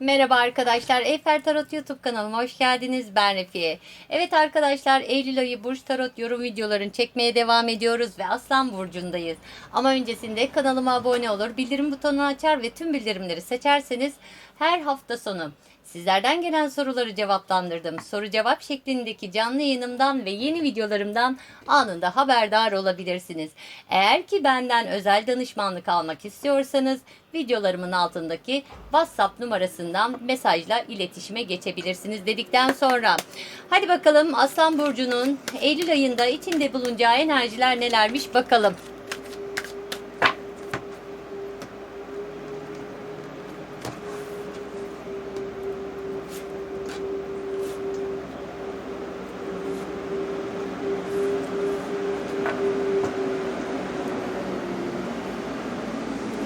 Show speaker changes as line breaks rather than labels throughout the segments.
Merhaba arkadaşlar. Eyfer Tarot YouTube kanalıma hoş geldiniz. Ben Refiye. Evet arkadaşlar Eylül ayı Burç Tarot yorum videolarını çekmeye devam ediyoruz ve Aslan Burcu'ndayız. Ama öncesinde kanalıma abone olur, bildirim butonunu açar ve tüm bildirimleri seçerseniz her hafta sonu Sizlerden gelen soruları cevaplandırdım. Soru cevap şeklindeki canlı yayınımdan ve yeni videolarımdan anında haberdar olabilirsiniz. Eğer ki benden özel danışmanlık almak istiyorsanız videolarımın altındaki WhatsApp numarasından mesajla iletişime geçebilirsiniz dedikten sonra. Hadi bakalım Aslan Burcu'nun Eylül ayında içinde bulunacağı enerjiler nelermiş bakalım.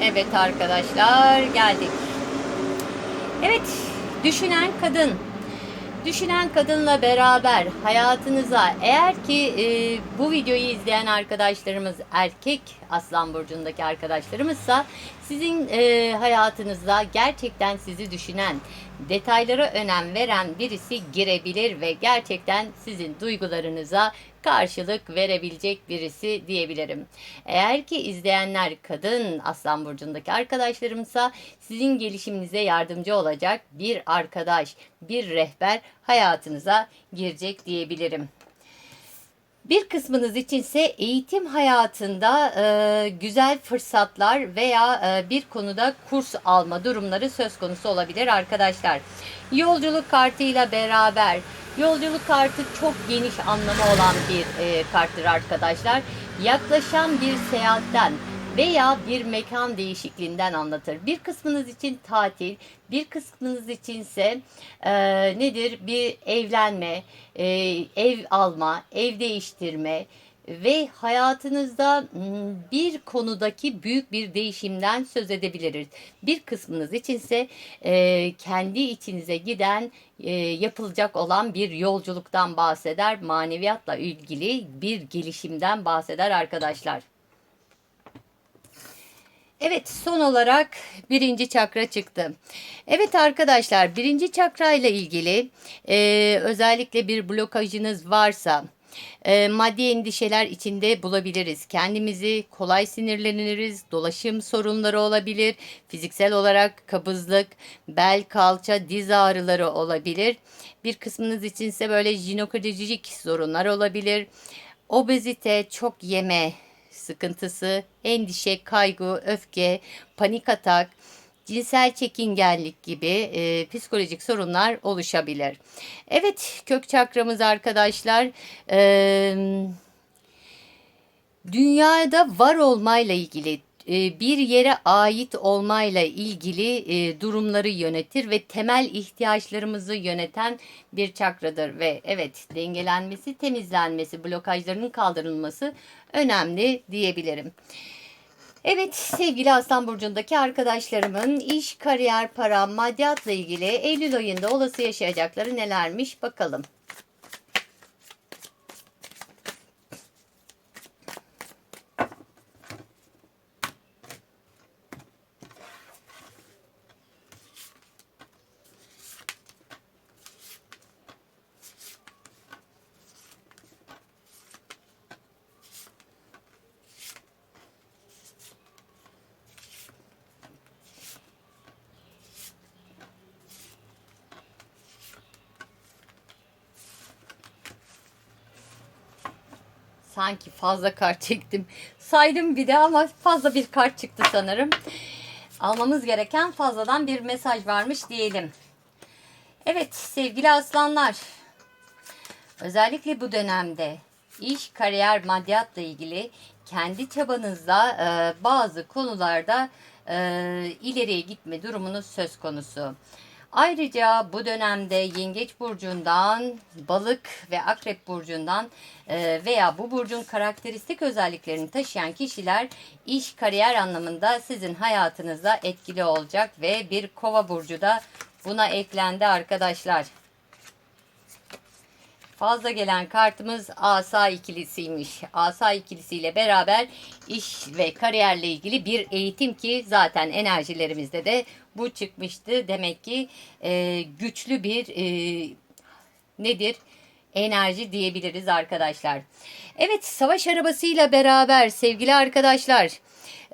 Evet arkadaşlar geldik. Evet düşünen kadın. Düşünen kadınla beraber hayatınıza eğer ki e, bu videoyu izleyen arkadaşlarımız erkek Aslan Burcu'ndaki arkadaşlarımızsa sizin e, hayatınızda gerçekten sizi düşünen, detaylara önem veren birisi girebilir ve gerçekten sizin duygularınıza karşılık verebilecek birisi diyebilirim. Eğer ki izleyenler kadın Aslan Burcu'ndaki arkadaşlarımsa sizin gelişiminize yardımcı olacak bir arkadaş, bir rehber hayatınıza girecek diyebilirim. Bir kısmınız içinse eğitim hayatında e, güzel fırsatlar veya e, bir konuda kurs alma durumları söz konusu olabilir arkadaşlar. Yolculuk kartıyla beraber yolculuk kartı çok geniş anlamı olan bir e, karttır arkadaşlar. Yaklaşan bir seyahatten veya bir mekan değişikliğinden anlatır. Bir kısmınız için tatil, bir kısmınız içinse e, nedir? Bir evlenme, e, ev alma, ev değiştirme ve hayatınızda m, bir konudaki büyük bir değişimden söz edebiliriz. Bir kısmınız içinse e, kendi içinize giden e, yapılacak olan bir yolculuktan bahseder, maneviyatla ilgili bir gelişimden bahseder arkadaşlar. Evet son olarak birinci çakra çıktı. Evet arkadaşlar birinci çakra ile ilgili e, özellikle bir blokajınız varsa e, maddi endişeler içinde bulabiliriz. Kendimizi kolay sinirleniriz, dolaşım sorunları olabilir, fiziksel olarak kabızlık, bel, kalça, diz ağrıları olabilir. Bir kısmınız içinse böyle jinekolojik sorunlar olabilir. Obezite, çok yeme, sıkıntısı, endişe, kaygı, öfke, panik atak, cinsel çekingenlik gibi e, psikolojik sorunlar oluşabilir. Evet kök çakramız arkadaşlar e, dünyada var olmayla ilgili bir yere ait olmayla ilgili e, durumları yönetir ve temel ihtiyaçlarımızı yöneten bir çakradır ve evet dengelenmesi, temizlenmesi, blokajlarının kaldırılması önemli diyebilirim. Evet sevgili Aslan Burcu'ndaki arkadaşlarımın iş, kariyer, para, maddiyatla ilgili Eylül ayında olası yaşayacakları nelermiş bakalım. Sanki fazla kart çektim. Saydım bir de ama fazla bir kart çıktı sanırım. Almamız gereken fazladan bir mesaj varmış diyelim. Evet sevgili aslanlar. Özellikle bu dönemde iş, kariyer, maddiyatla ilgili kendi çabanızla e, bazı konularda e, ileriye gitme durumunuz söz konusu. Ayrıca bu dönemde Yengeç burcundan, Balık ve Akrep burcundan e, veya bu burcun karakteristik özelliklerini taşıyan kişiler iş kariyer anlamında sizin hayatınızda etkili olacak ve bir Kova burcu da buna eklendi arkadaşlar. Fazla gelen kartımız asa ikilisiymiş. Asa ikilisiyle beraber iş ve kariyerle ilgili bir eğitim ki zaten enerjilerimizde de bu çıkmıştı. Demek ki e, güçlü bir e, nedir? Enerji diyebiliriz arkadaşlar. Evet savaş arabasıyla beraber sevgili arkadaşlar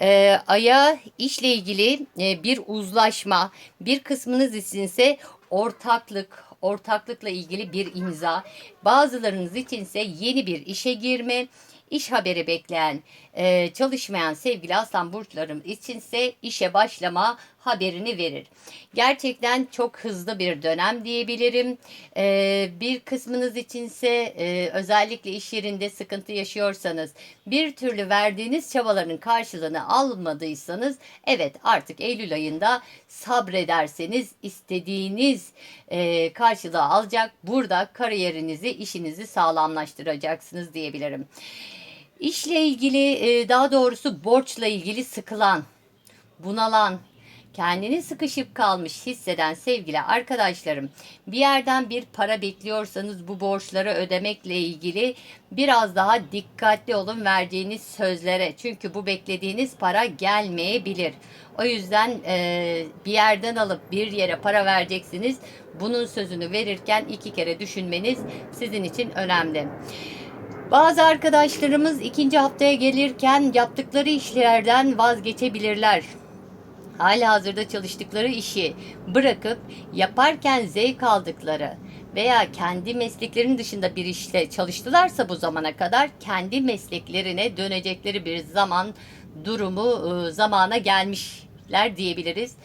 e, Ay'a işle ilgili e, bir uzlaşma bir kısmınız içinse ortaklık ortaklıkla ilgili bir imza bazılarınız içinse yeni bir işe girme iş haberi bekleyen, e, çalışmayan sevgili aslan burçlarım içinse işe başlama haberini verir. Gerçekten çok hızlı bir dönem diyebilirim. E, bir kısmınız içinse e, özellikle iş yerinde sıkıntı yaşıyorsanız, bir türlü verdiğiniz çabaların karşılığını almadıysanız, evet artık Eylül ayında sabrederseniz istediğiniz e, karşılığı alacak. Burada kariyerinizi, işinizi sağlamlaştıracaksınız diyebilirim. İşle ilgili e, daha doğrusu borçla ilgili sıkılan, bunalan, kendini sıkışıp kalmış hisseden sevgili arkadaşlarım bir yerden bir para bekliyorsanız bu borçları ödemekle ilgili biraz daha dikkatli olun verdiğiniz sözlere çünkü bu beklediğiniz para gelmeyebilir. O yüzden e, bir yerden alıp bir yere para vereceksiniz. Bunun sözünü verirken iki kere düşünmeniz sizin için önemli. Bazı arkadaşlarımız ikinci haftaya gelirken yaptıkları işlerden vazgeçebilirler. Hala hazırda çalıştıkları işi bırakıp yaparken zevk aldıkları veya kendi mesleklerinin dışında bir işte çalıştılarsa bu zamana kadar kendi mesleklerine dönecekleri bir zaman durumu e, zamana gelmişler diyebiliriz.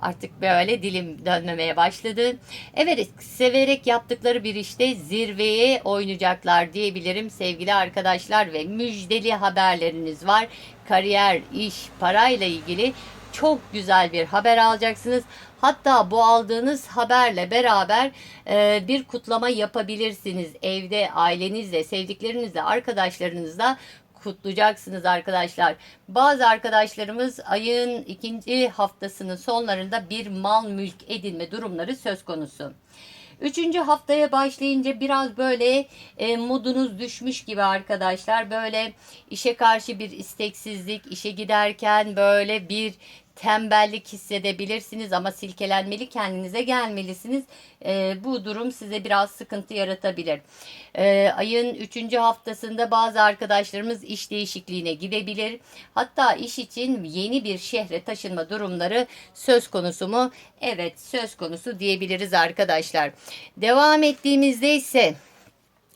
Artık böyle dilim dönmemeye başladı. Evet severek yaptıkları bir işte zirveye oynayacaklar diyebilirim sevgili arkadaşlar ve müjdeli haberleriniz var. Kariyer, iş, parayla ilgili çok güzel bir haber alacaksınız. Hatta bu aldığınız haberle beraber e, bir kutlama yapabilirsiniz. Evde ailenizle, sevdiklerinizle, arkadaşlarınızla kutlayacaksınız arkadaşlar. Bazı arkadaşlarımız ayın ikinci haftasının sonlarında bir mal mülk edinme durumları söz konusu. Üçüncü haftaya başlayınca biraz böyle e, modunuz düşmüş gibi arkadaşlar. Böyle işe karşı bir isteksizlik, işe giderken böyle bir tembellik hissedebilirsiniz ama silkelenmeli kendinize gelmelisiniz. E, bu durum size biraz sıkıntı yaratabilir. E, ayın 3. haftasında bazı arkadaşlarımız iş değişikliğine gidebilir. Hatta iş için yeni bir şehre taşınma durumları söz konusu mu? Evet söz konusu diyebiliriz arkadaşlar. Devam ettiğimizde ise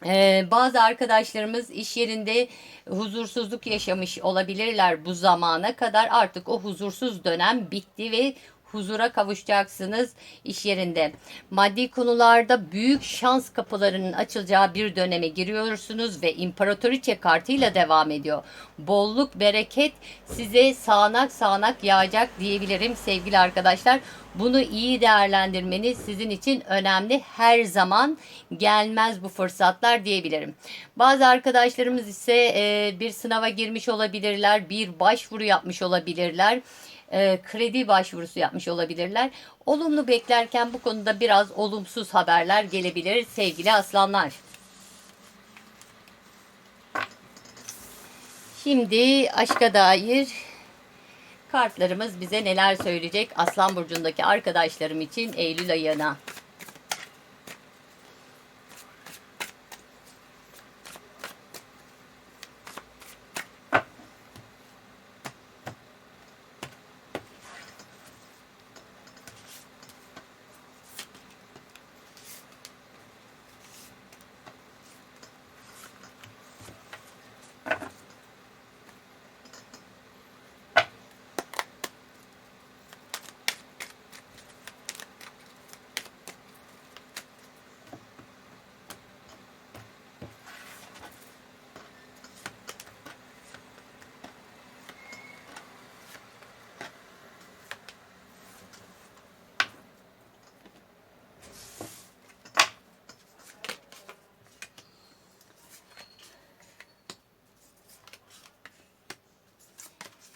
ee, bazı arkadaşlarımız iş yerinde huzursuzluk yaşamış olabilirler bu zamana kadar. Artık o huzursuz dönem bitti ve huzura kavuşacaksınız iş yerinde. Maddi konularda büyük şans kapılarının açılacağı bir döneme giriyorsunuz ve imparatoriçe kartıyla devam ediyor. Bolluk, bereket size sağanak sağanak yağacak diyebilirim sevgili arkadaşlar. Bunu iyi değerlendirmeniz sizin için önemli. Her zaman gelmez bu fırsatlar diyebilirim. Bazı arkadaşlarımız ise bir sınava girmiş olabilirler, bir başvuru yapmış olabilirler e, kredi başvurusu yapmış olabilirler. Olumlu beklerken bu konuda biraz olumsuz haberler gelebilir sevgili aslanlar. Şimdi aşka dair kartlarımız bize neler söyleyecek Aslan Burcu'ndaki arkadaşlarım için Eylül ayına.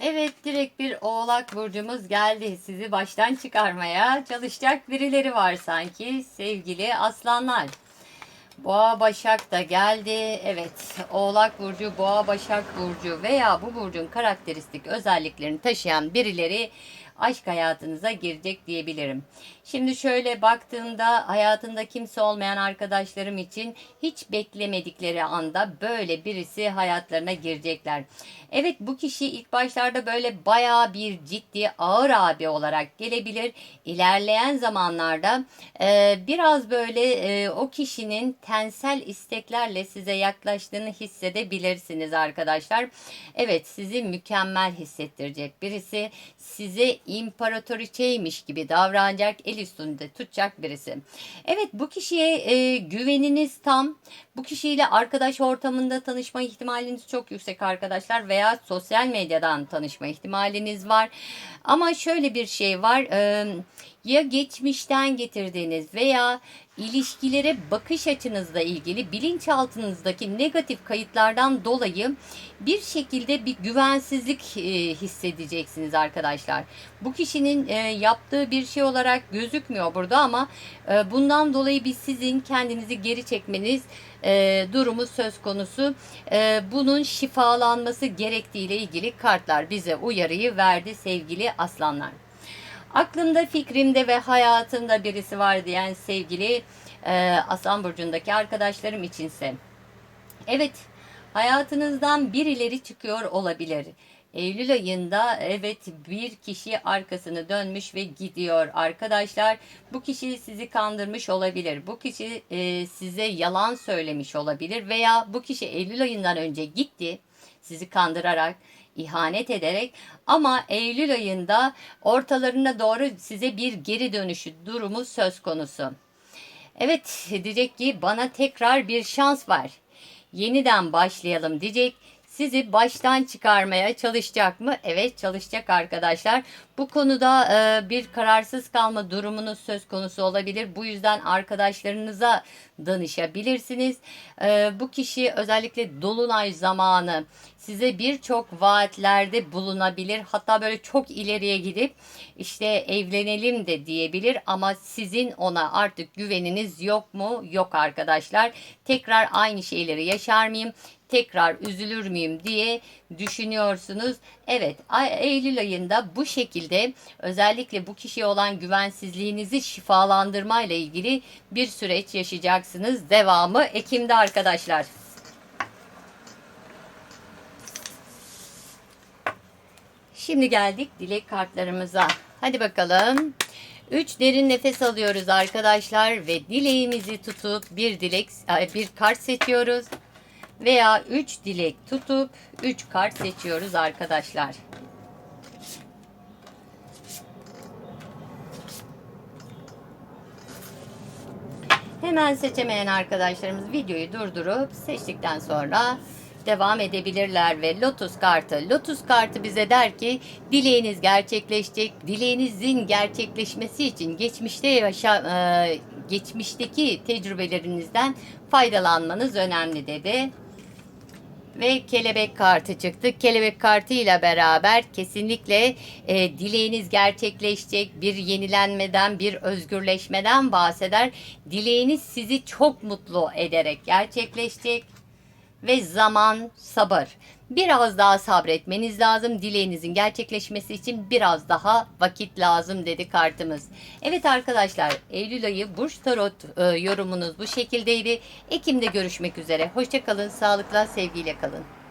Evet direkt bir oğlak burcumuz geldi. Sizi baştan çıkarmaya çalışacak birileri var sanki sevgili aslanlar. Boğa Başak da geldi. Evet Oğlak Burcu, Boğa Başak Burcu veya bu burcun karakteristik özelliklerini taşıyan birileri aşk hayatınıza girecek diyebilirim. Şimdi şöyle baktığımda hayatında kimse olmayan arkadaşlarım için hiç beklemedikleri anda böyle birisi hayatlarına girecekler. Evet bu kişi ilk başlarda böyle bayağı bir ciddi ağır abi olarak gelebilir. İlerleyen zamanlarda e, biraz böyle e, o kişinin tensel isteklerle size yaklaştığını hissedebilirsiniz arkadaşlar. Evet sizi mükemmel hissettirecek birisi size imparatoriçeymiş gibi davranacak el üstünde tutacak birisi. Evet bu kişiye e, güveniniz tam. Bu kişiyle arkadaş ortamında tanışma ihtimaliniz çok yüksek arkadaşlar veya sosyal medyadan tanışma ihtimaliniz var. Ama şöyle bir şey var. E, ya geçmişten getirdiğiniz veya ilişkilere bakış açınızla ilgili bilinçaltınızdaki negatif kayıtlardan dolayı bir şekilde bir güvensizlik e, hissedeceksiniz arkadaşlar. Bu kişinin e, yaptığı bir şey olarak gözükmüyor burada ama e, bundan dolayı bir sizin kendinizi geri çekmeniz durumu söz konusu. Bunun şifalanması gerektiğiyle ilgili kartlar bize uyarıyı verdi sevgili aslanlar. Aklımda, fikrimde ve hayatımda birisi var diyen sevgili e, Aslan Burcu'ndaki arkadaşlarım içinse. Evet, hayatınızdan birileri çıkıyor olabilir. Eylül ayında evet bir kişi arkasını dönmüş ve gidiyor arkadaşlar. Bu kişi sizi kandırmış olabilir. Bu kişi e, size yalan söylemiş olabilir veya bu kişi Eylül ayından önce gitti sizi kandırarak ihanet ederek ama Eylül ayında ortalarına doğru size bir geri dönüşü durumu söz konusu. Evet diyecek ki bana tekrar bir şans var. Yeniden başlayalım diyecek. Sizi baştan çıkarmaya çalışacak mı? Evet çalışacak arkadaşlar. Bu konuda e, bir kararsız kalma durumunuz söz konusu olabilir. Bu yüzden arkadaşlarınıza danışabilirsiniz. E, bu kişi özellikle dolunay zamanı size birçok vaatlerde bulunabilir. Hatta böyle çok ileriye gidip işte evlenelim de diyebilir ama sizin ona artık güveniniz yok mu? Yok arkadaşlar. Tekrar aynı şeyleri yaşar mıyım? Tekrar üzülür müyüm diye düşünüyorsunuz. Evet Eylül ayında bu şekilde özellikle bu kişiye olan güvensizliğinizi şifalandırma ile ilgili bir süreç yaşayacaksınız. Devamı Ekim'de arkadaşlar. Şimdi geldik dilek kartlarımıza. Hadi bakalım. 3 derin nefes alıyoruz arkadaşlar ve dileğimizi tutup bir dilek bir kart seçiyoruz veya 3 dilek tutup 3 kart seçiyoruz arkadaşlar. Hemen seçemeyen arkadaşlarımız videoyu durdurup seçtikten sonra devam edebilirler ve Lotus kartı. Lotus kartı bize der ki dileğiniz gerçekleşecek. Dileğinizin gerçekleşmesi için geçmişte yaşa, e, geçmişteki tecrübelerinizden faydalanmanız önemli dedi ve kelebek kartı çıktı. Kelebek kartı ile beraber kesinlikle e, dileğiniz gerçekleşecek bir yenilenmeden, bir özgürleşmeden bahseder. Dileğiniz sizi çok mutlu ederek gerçekleşecek ve zaman sabır. Biraz daha sabretmeniz lazım. Dileğinizin gerçekleşmesi için biraz daha vakit lazım dedi kartımız. Evet arkadaşlar Eylül ayı Burç Tarot e, yorumunuz bu şekildeydi. Ekim'de görüşmek üzere. Hoşçakalın, sağlıkla, sevgiyle kalın.